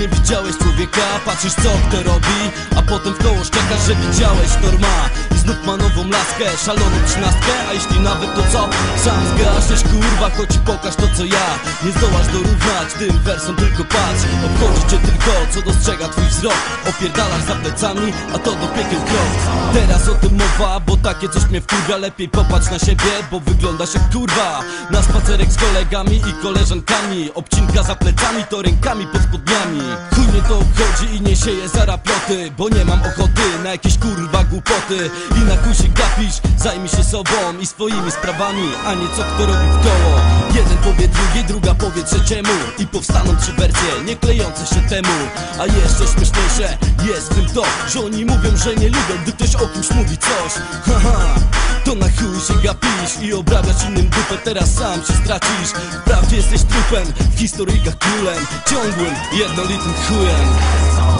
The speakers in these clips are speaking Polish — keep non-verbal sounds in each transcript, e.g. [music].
nie widziałeś człowieka? Patrzysz co kto robi? A potem w koło szczekasz, że widziałeś Norma. I znów ma nową laskę Szaloną trzynastkę. A jeśli nawet to co? Sam zgaszesz kurwa Choć pokaż to co ja. Nie zdołasz dorównać tym wersom Tylko patrz. Obchodzi co dostrzega twój wzrok. Opierdalasz za plecami A to do piekiel krok. Teraz o tym mowa Bo takie coś mnie wkurwia. Lepiej popatrz na siebie Bo wyglądasz jak kurwa. Na spacerek z kolegami i koleżankami. Obcinka za plecami to rękami pod spodniami. Chuj mnie to obchodzi i nie sieję zaraploty Bo nie mam ochoty na jakieś kurwa głupoty. I na się gapisz Zajmij się sobą i swoimi sprawami A nie co kto robi w koło Jeden powie drugi, druga powie trzeciemu. I powstaną trzy wersje nie klejące się temu. A jeszcze śmieszniejsze jest w tym to Że oni mówią, że nie lubią gdy ktoś o kimś mówi coś. Haha to na chuj się gapisz i obrabiasz innym dupę Teraz sam się stracisz. Wprawdzie jesteś trupem, w historyjkach królem Ciągłym, jednolitym chujem.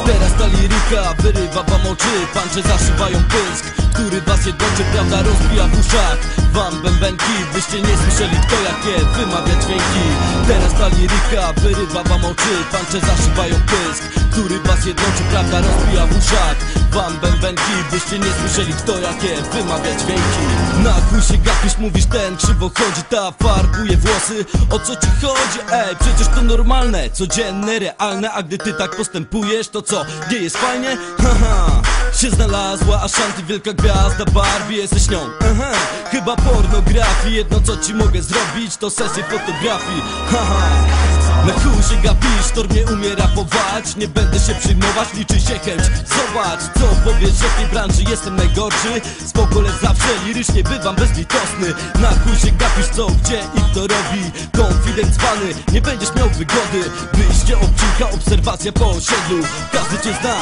Teraz ta liryka wyrywa wam oczy Pancze zaszywają pysk Który was jednoczy, prawda rozbija w uszach. Wam bębenki, byście nie słyszeli kto jakie wymawia dźwięki. Teraz ta liryka wyrywa wam oczy Pancze zaszywają pysk. Który was jednoczy, prawda rozbija w uszach. Wam bębenki, byście nie słyszeli kto jakie wymawia dźwięki. Na chuj się gapisz, mówisz ten krzywo chodzi Ta farbuje włosy, o co ci chodzi? Ej, przecież to normalne, codzienne, realne. A gdy ty tak postępujesz, to co, nie jest fajnie? [laughs] Haha, się znalazła Ashanti, wielka gwiazda Barbie, jesteś nią. Aha, chyba pornografii Jedno co ci mogę zrobić, to sesję fotografii. Haha na się gapisz, tor mnie umie rapować. Nie będę się przyjmować, liczy się chęć. Zobacz, co powiesz, że w tej branży. Jestem najgorszy. Spoko, lecz zawsze lirycznie bywam bezlitosny. Na się gapisz, co, gdzie i kto robi? Konfident zwany, nie będziesz miał wygody. Wyjście obcinka, obserwacja po osiedlu. Każdy cię zna,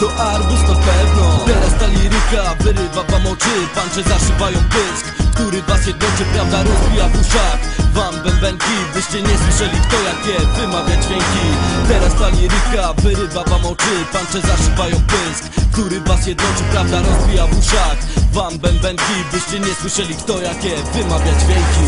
to arbus na pewno. Teraz ta liryka wyrywa wam oczy. Pancze zaszywają pysk który was jednoczy, prawda rozbija w uszach Wam bębenki, byście nie słyszeli kto jakie wymawia dźwięki. Teraz ta liryka wyrywa wam oczy Pancze zaszywają pysk, który was jednoczy, prawda rozbija w uszach. Wam bębenki, byście nie słyszeli kto jakie wymawia dźwięki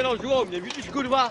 Wyrążyło mnie, widzisz kurwa?